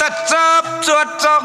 ตะจับจวดจ้อง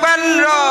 pen ro